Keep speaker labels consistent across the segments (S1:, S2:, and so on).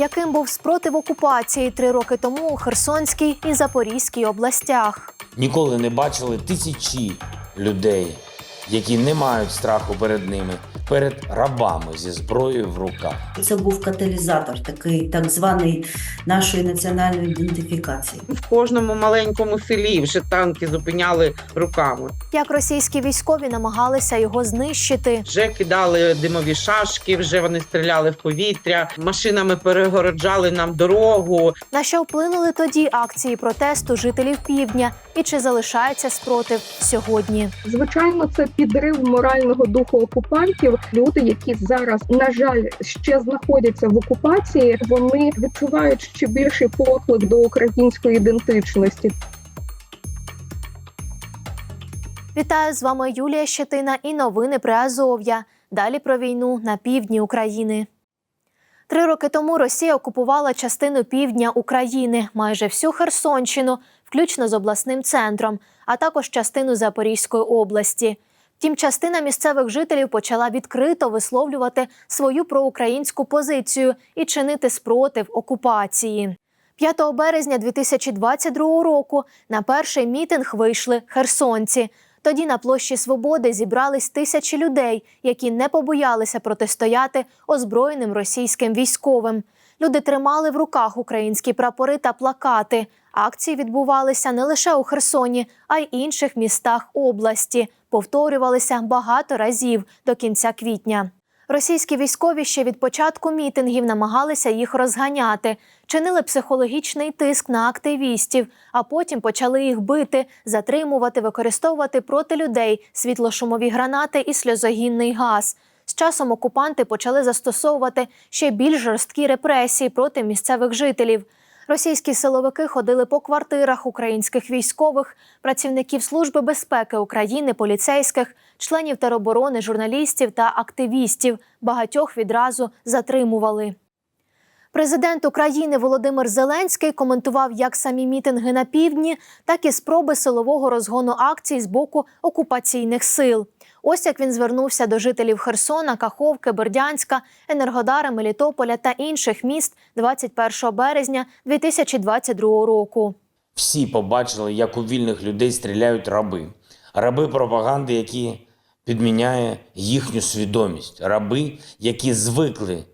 S1: яким був спротив окупації три роки тому у Херсонській і Запорізькій областях.
S2: Ніколи не бачили тисячі людей, які не мають страху перед ними, перед рабами зі зброєю в руках.
S3: Це був каталізатор, такий так званий нашої національної ідентифікації.
S4: В кожному маленькому селі вже танки зупиняли руками.
S1: Як російські військові намагалися його знищити.
S4: Вже кидали димові шашки, вже вони стріляли в повітря, машинами перегороджали нам дорогу.
S1: На що вплинули тоді акції протесту жителів півдня, і чи залишається спротив сьогодні?
S5: Звичайно, це підрив морального духу окупантів. Люди, які зараз, на жаль, ще знаходяться в окупації, вони відчувають ще більший поклик до української ідентичності.
S1: Вітаю з вами Юлія Щетина і новини про Азов'я. Далі про війну на півдні України. Три роки тому Росія окупувала частину півдня України, майже всю Херсонщину, включно з обласним центром, а також частину Запорізької області. Втім, частина місцевих жителів почала відкрито висловлювати свою проукраїнську позицію і чинити спротив окупації. 5 березня 2022 року на перший мітинг вийшли херсонці. Тоді на площі Свободи зібрались тисячі людей, які не побоялися протистояти озброєним російським військовим. Люди тримали в руках українські прапори та плакати. Акції відбувалися не лише у Херсоні, а й інших містах області. Повторювалися багато разів до кінця квітня. Російські військові ще від початку мітингів намагалися їх розганяти, чинили психологічний тиск на активістів, а потім почали їх бити, затримувати, використовувати проти людей світлошумові гранати і сльозогінний газ. З часом окупанти почали застосовувати ще більш жорсткі репресії проти місцевих жителів. Російські силовики ходили по квартирах українських військових, працівників Служби безпеки України, поліцейських, членів тероборони, журналістів та активістів. Багатьох відразу затримували. Президент України Володимир Зеленський коментував як самі мітинги на півдні, так і спроби силового розгону акцій з боку окупаційних сил. Ось як він звернувся до жителів Херсона, Каховки, Бердянська, Енергодара, Мелітополя та інших міст 21 березня 2022 року.
S2: Всі побачили, як у вільних людей стріляють раби, раби пропаганди, які підміняє їхню свідомість, раби, які звикли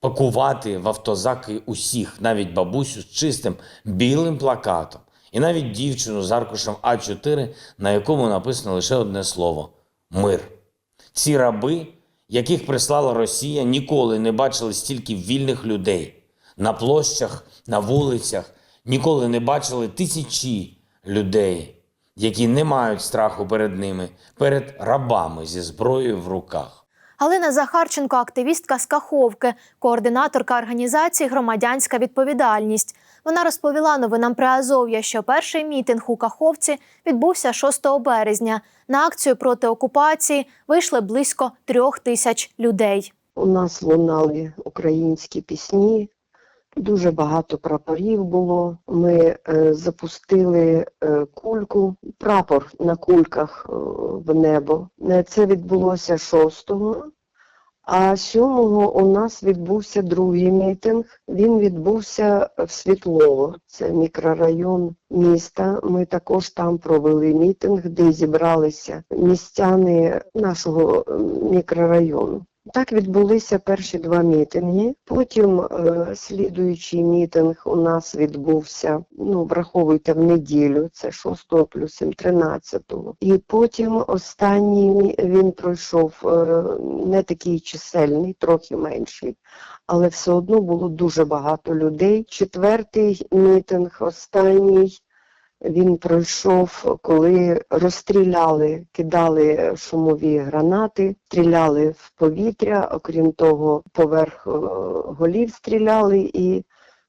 S2: пакувати в автозаки усіх, навіть бабусю з чистим білим плакатом, і навіть дівчину з аркушем А4, на якому написано лише одне слово мир. Ці раби, яких прислала Росія, ніколи не бачили стільки вільних людей на площах, на вулицях, ніколи не бачили тисячі людей, які не мають страху перед ними, перед рабами зі зброєю в руках.
S1: Галина Захарченко, активістка з Каховки, координаторка організації Громадянська відповідальність. Вона розповіла новинам Приазов'я, що перший мітинг у Каховці відбувся 6 березня. На акцію проти окупації вийшли близько трьох тисяч людей.
S6: У нас лунали українські пісні, дуже багато прапорів було. Ми е, запустили е, кульку, прапор на кульках е, в небо. Е, Це відбулося 6-го. А 7-го у нас відбувся другий мітинг. Він відбувся в Світлово, це мікрорайон міста. Ми також там провели мітинг, де зібралися містяни нашого мікрорайону. Так відбулися перші два мітинги. Потім е, слідуючий мітинг у нас відбувся, ну, враховуйте, в неділю, це 6 плюс 7, 13. І потім останній він пройшов е, не такий чисельний, трохи менший, але все одно було дуже багато людей. Четвертий мітинг, останній, він пройшов, коли розстріляли, кидали шумові гранати, стріляли в повітря, окрім того, поверх е, голів стріляли і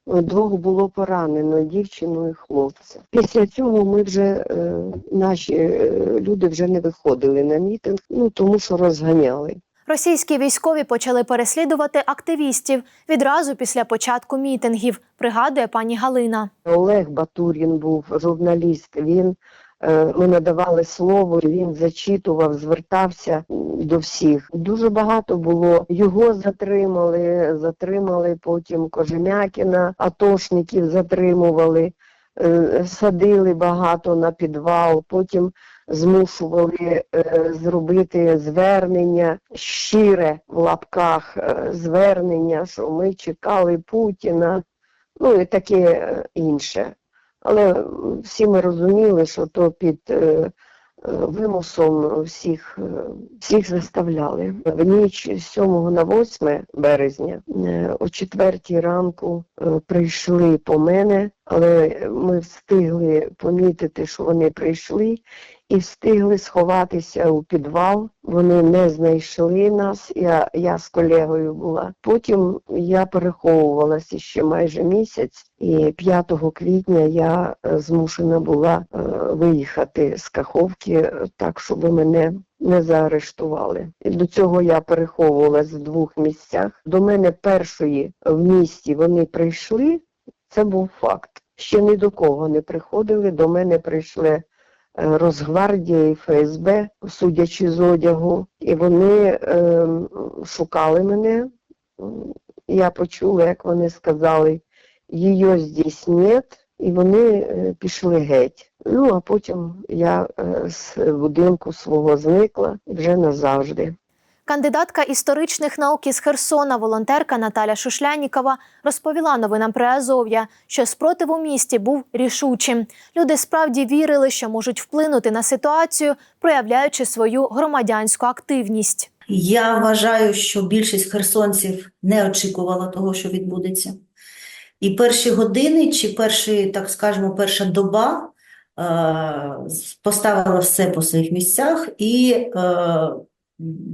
S6: е, двох було поранено дівчину і хлопця. Після цього ми вже е, наші люди вже не виходили на мітинг, ну тому що розганяли.
S1: Російські військові почали переслідувати активістів відразу після початку мітингів, пригадує пані Галина.
S6: Олег Батурін був журналіст. Він е, ми надавали слово, він зачитував, звертався до всіх. Дуже багато було. Його затримали, затримали потім Кожем'якіна, атошників затримували, е, садили багато на підвал, потім змушували е, зробити звернення, щире в лапках е, звернення, що ми чекали Путіна, ну і таке е, інше. Але всі ми розуміли, що то під вимусом всіх, всіх заставляли. В ніч з 7 на 8 березня о 4 ранку прийшли по мене, але ми встигли помітити, що вони прийшли і встигли сховатися у підвал. Вони не знайшли нас. Я, я з колегою була. Потім я переховувалася ще майже місяць, і 5 квітня я е, змушена була е, виїхати з Каховки е, так, щоб мене не заарештували. І до цього я переховувалась в двох місцях. До мене першої в місті вони прийшли. Це був факт. Ще ні до кого не приходили. До мене прийшли Росгвардія і ФСБ, судячи з одягу, і вони е, шукали мене. Я почула, як вони сказали, її здесь нет, і вони е, пішли геть. Ну, а потім я е, з будинку свого зникла вже назавжди.
S1: Кандидатка історичних наук із Херсона, волонтерка Наталя Шушлянікова розповіла новинам при Азов'я, що спротив у місті був рішучим. Люди справді вірили, що можуть вплинути на ситуацію, проявляючи свою громадянську активність.
S3: Я вважаю, що більшість херсонців не очікувала того, що відбудеться. І перші години, чи перші, так скажемо, перша доба е, поставила все по своїх місцях, і е,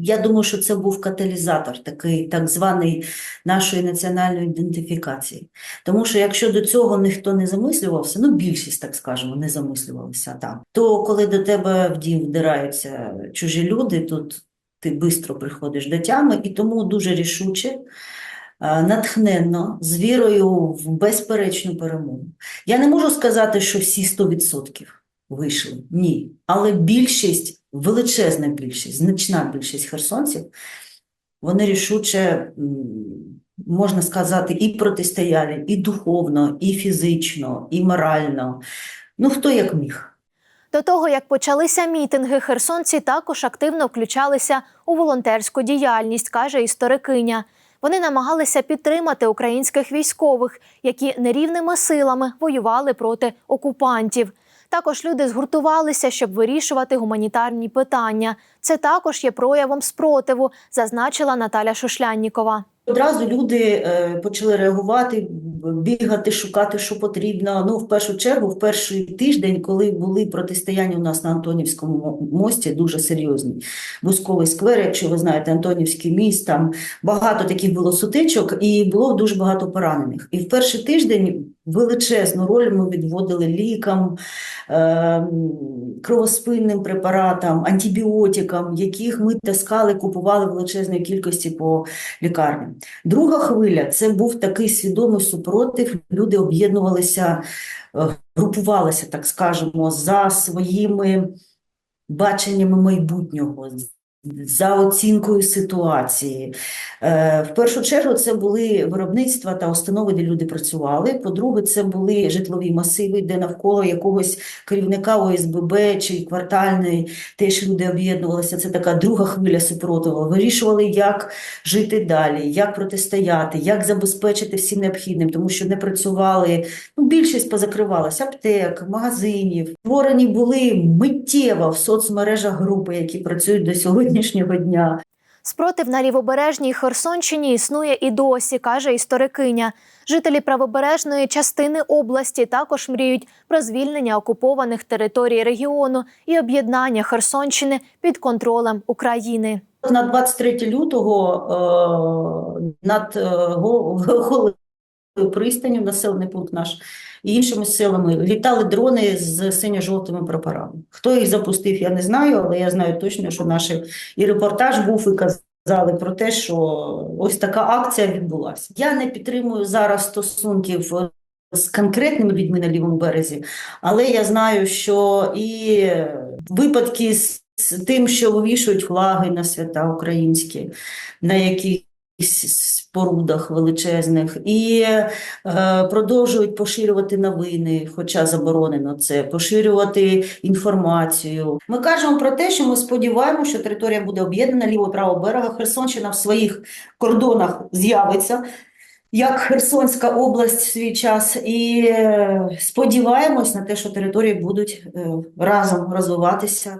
S3: я думаю, що це був каталізатор, такий так званий нашої національної ідентифікації. Тому що якщо до цього ніхто не замислювався, ну більшість, так скажемо, не замислювалися так, то коли до тебе в дім вдираються чужі люди, тут ти швидко приходиш до тями, і тому дуже рішуче, натхненно, з вірою в безперечну перемогу. Я не можу сказати, що всі 100% вийшли. Ні. Але більшість, величезна більшість, значна більшість херсонців, вони рішуче, можна сказати, і протистояли, і духовно, і фізично, і морально. Ну, хто як міг.
S1: До того, як почалися мітинги, херсонці також активно включалися у волонтерську діяльність, каже історикиня. Вони намагалися підтримати українських військових, які нерівними силами воювали проти окупантів. Також люди згуртувалися, щоб вирішувати гуманітарні питання. Це також є проявом спротиву, зазначила Наталя Шушляннікова.
S3: Одразу люди е, почали реагувати, бігати, шукати, що потрібно. Ну, в першу чергу, в перший тиждень, коли були протистояння у нас на Антонівському мості, дуже серйозні. Вузьковий сквер, якщо ви знаєте, Антонівський міст, там багато таких було сутичок і було дуже багато поранених. І в перший тиждень величезну роль ми відводили лікам, е, кровоспинним препаратам, антибіотикам, яких ми таскали, купували величезної кількості по лікарням. Друга хвиля це був такий свідомий супротив. Люди об'єднувалися, е, групувалися, так скажемо, за своїми баченнями майбутнього, за оцінкою ситуації. Е, В першу чергу це були виробництва та установи, де люди працювали. По-друге, це були житлові масиви, де навколо якогось керівника ОСББ чи квартальної теж люди об'єднувалися. Це така друга хвиля супротиву. Вирішували, як жити далі, як протистояти, як забезпечити всім необхідним, тому що не працювали. Ну, більшість позакривалася аптек, магазинів. Створені були миттєво в соцмережах групи, які працюють до сьогоднішнього дня.
S1: Спротив на лівобережній Херсонщині існує і досі, каже історикиня. Жителі правобережної частини області також мріють про звільнення окупованих територій регіону і об'єднання Херсонщини під контролем України.
S3: На 23 лютого е, над е, пристаню, населений пункт наш, і іншими силами літали дрони з синьо-жовтими прапорами. Хто їх запустив, я не знаю, але я знаю точно, що наш і репортаж був і казали про те, що ось така акція відбулася. Я не підтримую зараз стосунків з конкретними людьми на лівому березі, але я знаю, що і випадки з, тим, що вивішують флаги на свята українські, на якихось спорудах величезних, і е, продовжують поширювати новини, хоча заборонено це, поширювати інформацію. Ми кажемо про те, що ми сподіваємося, що територія буде об'єднана лівого і правого берега. Херсонщина в своїх кордонах з'явиться як Херсонська область в свій час, і е, сподіваємось на те, що території будуть е, разом розвиватися.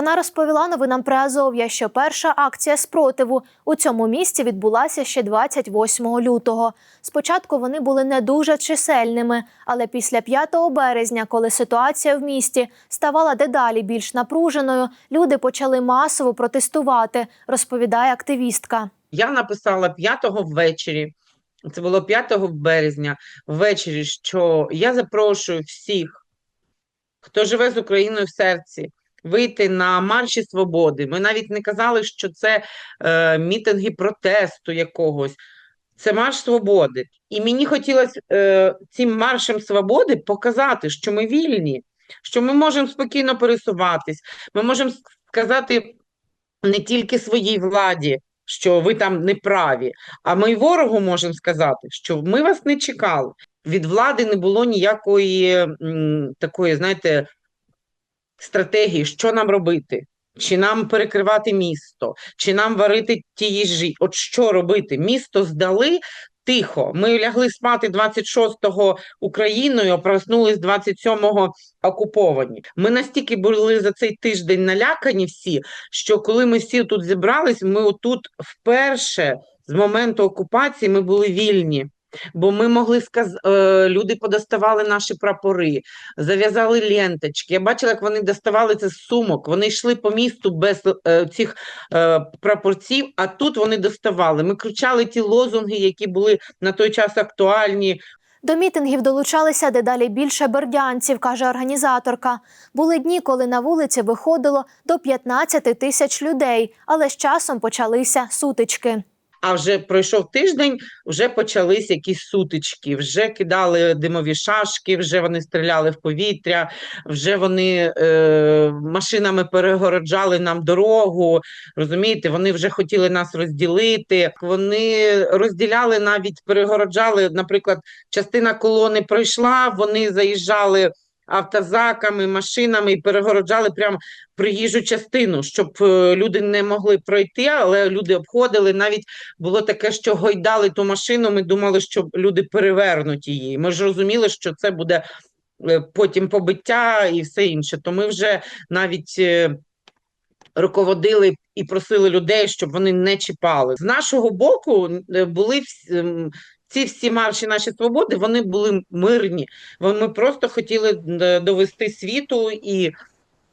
S1: Вона розповіла новинам при Азов'я, що перша акція спротиву у цьому місті відбулася ще 28 лютого. Спочатку вони були не дуже чисельними, але після 5 березня, коли ситуація в місті ставала дедалі більш напруженою, люди почали масово протестувати, розповідає активістка.
S4: Я написала 5-го ввечері, це було 5 березня, ввечері, що я запрошую всіх, хто живе з Україною в серці, вийти на марші свободи. Ми навіть не казали, що це е, мітинги протесту якогось. Це марш свободи. І мені хотілося е, цим маршем свободи показати, що ми вільні, що ми можемо спокійно пересуватись, ми можемо сказати не тільки своїй владі, що ви там не праві, а ми ворогу можемо сказати, що ми вас не чекали. Від влади не було ніякої м, такої, знаєте, стратегії, що нам робити. Чи нам перекривати місто, чи нам варити ті їжі? От що робити? Місто здали тихо. Ми лягли спати 26-го Україною, проснулись 27-го окуповані. Ми настільки були за цей тиждень налякані всі, що коли ми всі тут зібрались, ми отут вперше з моменту окупації ми були вільні. Бо ми могли сказ... е, люди подоставали наші прапори, зав'язали ленточки. Я бачила, як вони доставали це з сумок. Вони йшли по місту без е, цих е, прапорців, а тут вони доставали. Ми кричали ті лозунги, які були на той час актуальні.
S1: До мітингів долучалися дедалі більше бердянців, каже організаторка. Були дні, коли на вулиці виходило до 15 тисяч людей, але з часом почалися сутички.
S4: А вже пройшов тиждень, вже почались якісь сутички, вже кидали димові шашки, вже вони стріляли в повітря, вже вони е, машинами перегороджали нам дорогу. Розумієте, вони вже хотіли нас розділити. Вони розділяли навіть перегороджали. Наприклад, частина колони пройшла, вони заїжджали автозаками, машинами і перегороджали прямо приїжджу частину, щоб е, люди не могли пройти, але люди обходили. Навіть було таке, що гойдали ту машину. Ми думали, що люди перевернуть її. Ми ж розуміли, що це буде е, потім побиття і все інше. То ми вже навіть. е, Руководили і просили людей, щоб вони не чіпали. З нашого боку були ці всі марші наші свободи, вони були мирні. Ми просто хотіли е, довести світу і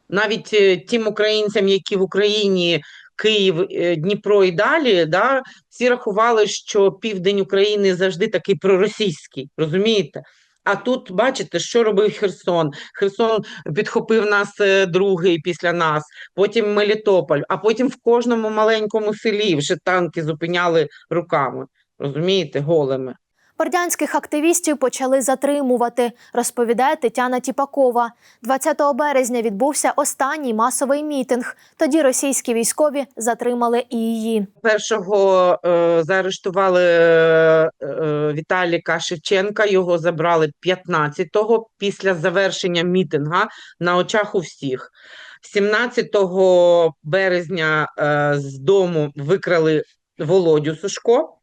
S4: навіть е, тим українцям, які в Україні, Київ, е, Дніпро і далі, да, всі рахували, що південь України завжди такий проросійський, розумієте? А тут бачите, що робив Херсон. Херсон підхопив нас другий після нас, потім Мелітополь, а потім в кожному маленькому селі вже танки зупиняли руками, розумієте, голими.
S1: Бердянських активістів почали затримувати, розповідає Тетяна Тіпакова. 20 березня відбувся останній масовий мітинг. Тоді російські військові затримали і її.
S4: Першого е, заарештували е, е, Віталіка Шевченка, його забрали 15-го після завершення мітинга на очах у всіх. 17 березня е, з дому викрали Володю Сушко,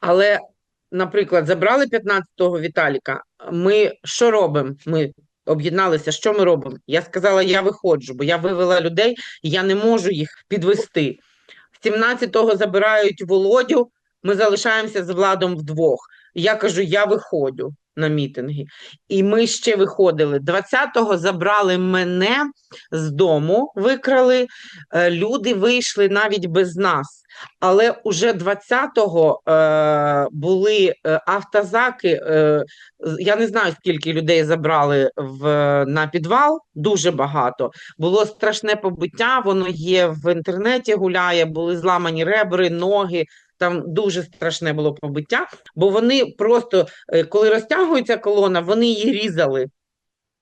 S4: але, наприклад, забрали 15-го Віталіка. Ми що робимо? Ми об'єдналися, що ми робимо? Я сказала, я виходжу, бо я вивела людей, я не можу їх підвести. 17-го забирають Володю, ми залишаємося з Владом вдвох. Я кажу, я виходжу. на мітинги. І ми ще виходили. 20-го забрали мене з дому, викрали. Е, Люди вийшли навіть без нас. Але уже 20-го е, були е, автозаки. Е, я не знаю, скільки людей забрали в, на підвал, дуже багато. Було страшне побиття, воно є в інтернеті, гуляє, були зламані ребри, ноги. Там дуже страшне було побиття, бо вони просто, е, коли розтягується колона, вони її різали.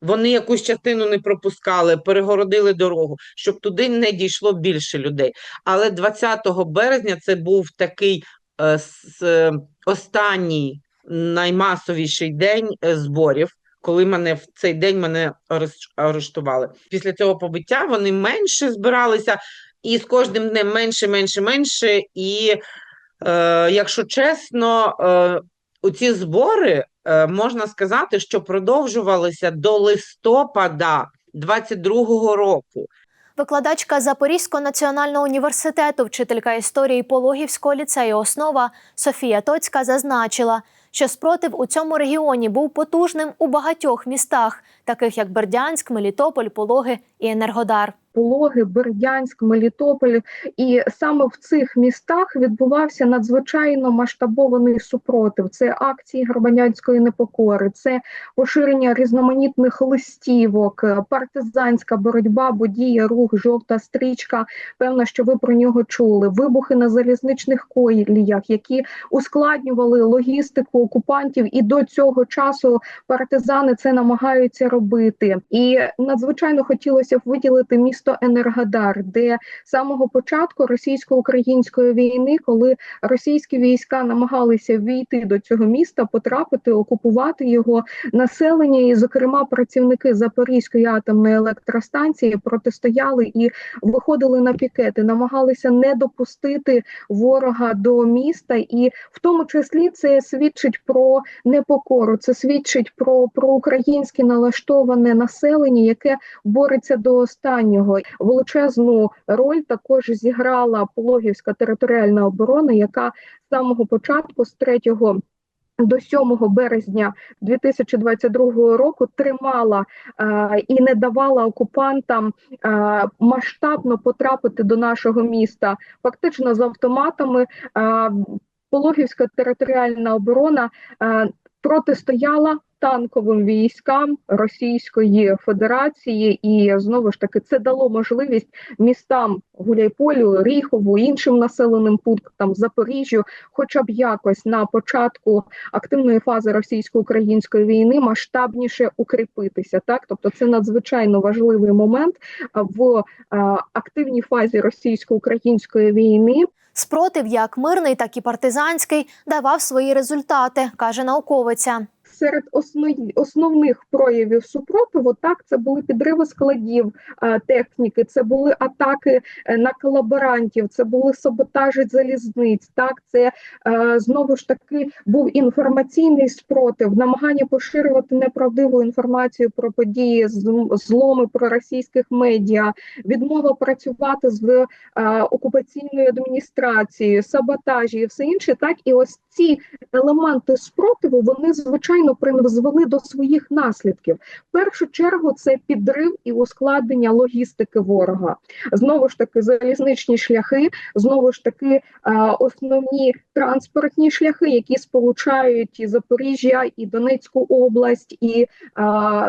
S4: Вони якусь частину не пропускали, перегородили дорогу, щоб туди не дійшло більше людей. Але 20 березня це був такий е, с- е, останній наймасовіший день е, зборів, коли мене в цей день мене ареш- арештували. Після цього побиття вони менше збиралися, і з кожним днем менше, менше, менше. І е, якщо чесно, е, оці збори е, можна сказати, що продовжувалися до листопада 22-го року.
S1: Викладачка Запорізького національного університету, вчителька історії Пологівського ліцею Основа Софія Тоцька зазначила, що спротив у цьому регіоні був потужним у багатьох містах, таких як Бердянськ, Мелітополь, Пологи і Енергодар.
S5: Пологи, Бердянськ, Мелітополь, і саме в цих містах відбувався надзвичайно масштабований супротив. Це акції громадянської непокори, це поширення різноманітних листівок, е, партизанська боротьба, бодія, рух, жовта стрічка. Певно, що ви про нього чули. Вибухи на залізничних коліях, які ускладнювали логістику окупантів, і до цього часу партизани це намагаються робити. І надзвичайно хотілося б виділити місто Енергодар, де з самого початку російсько-української війни, коли російські війська намагалися війти до цього міста, потрапити, окупувати його населення, і, зокрема, працівники Запорізької атомної електростанції протистояли і виходили на пікети, намагалися не допустити ворога до міста, і в тому числі це свідчить про непокору, це свідчить про українське налаштоване населення, яке бореться до останнього. Величезну роль також зіграла Пологівська територіальна оборона, яка з самого початку, з 3 до 7 березня 2022 року тримала е, і не давала окупантам е, масштабно потрапити до нашого міста, фактично з автоматами. Е, Пологівська територіальна оборона е, протистояла танковим військам Російської Федерації, і знову ж таки це дало можливість містам Гуляйполю, Ріхову, іншим населеним пунктам Запоріжжю, хоча б якось на початку активної фази російсько-української війни масштабніше укріпитися. Так, тобто це надзвичайно важливий момент в активній фазі російсько-української війни.
S1: Спротив, як мирний, так і партизанський, давав свої результати, каже науковиця.
S5: Серед основ- основних проявів супротиву так це були підриви складів техніки, це були атаки е, на колаборантів, це були саботажі залізниць. Так, це е, знову ж таки був інформаційний спротив, намагання поширювати неправдиву інформацію про події, зл- зломи про російських медіа, відмова працювати з е, окупаційною адміністрацією, саботажі і все інше. Так, і ось ці елементи спротиву вони звичайно призвели до своїх наслідків. В першу чергу це підрив і ускладнення логістики ворога. Знову ж таки, залізничні шляхи, знову ж таки, е, основні транспортні шляхи, які сполучають і Запоріжжя, і Донецьку область, і е,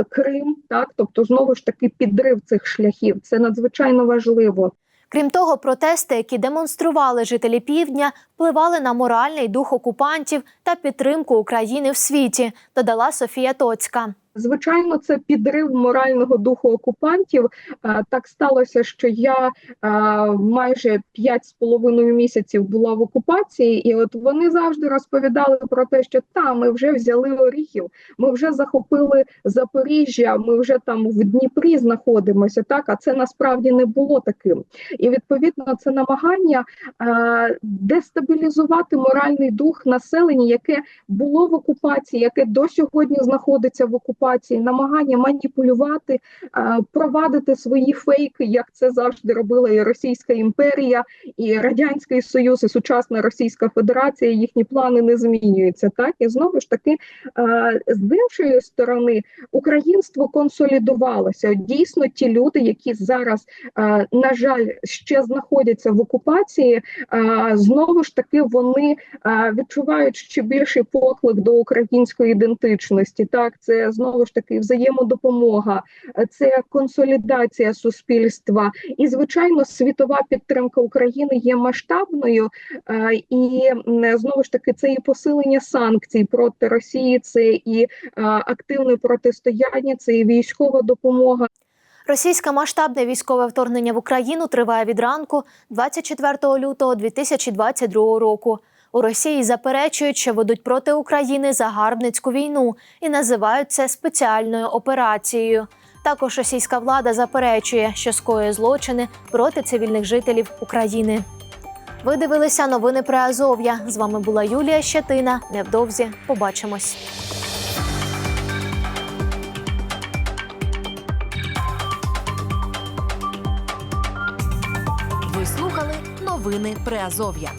S5: Крим. Так, тобто, знову ж таки, підрив цих шляхів. Це надзвичайно важливо.
S1: Крім того, протести, які демонстрували жителі півдня, впливали на моральний дух окупантів та підтримку України в світі, додала Софія Тоцька.
S5: Звичайно, це підрив морального духу окупантів. Е, Так сталося, що я е, майже п'ять з половиною місяців була в окупації, і от вони завжди розповідали про те, що та ми вже взяли оріхів, ми вже захопили Запоріжжя, ми вже там в Дніпрі знаходимося. Так, а це насправді не було таким. І відповідно це намагання е, дестабілізувати моральний дух населення, яке було в окупації, яке до сьогодні знаходиться в окупації. Окупації, намагання маніпулювати, е, провадити свої фейки, як це завжди робила і Російська імперія, і Радянський Союз, і сучасна Російська Федерація. Їхні плани не змінюються. Так і знову ж таки, е, з іншої сторони, українство консолідувалося. Дійсно, ті люди, які зараз, е, на жаль, ще знаходяться в окупації, знову ж таки вони відчувають ще більший поклик до української ідентичності. Так, це знову ж таки взаємодопомога, е, це консолідація суспільства. І, звичайно, світова підтримка України є масштабною, е, і знову ж таки це і посилення санкцій проти Росії, це і е, активне протистояння, це і військова допомога.
S1: Російське масштабне військове вторгнення в Україну триває від ранку 24 лютого 2022 року. У Росії заперечують, що ведуть проти України загарбницьку війну і називають це спеціальною операцією. Також російська влада заперечує, що скоює злочини проти цивільних жителів України. Ви дивилися новини про Азов'я. З вами була Юлія Щетина. Невдовзі побачимось.
S7: Ви слухали новини Приазов'я.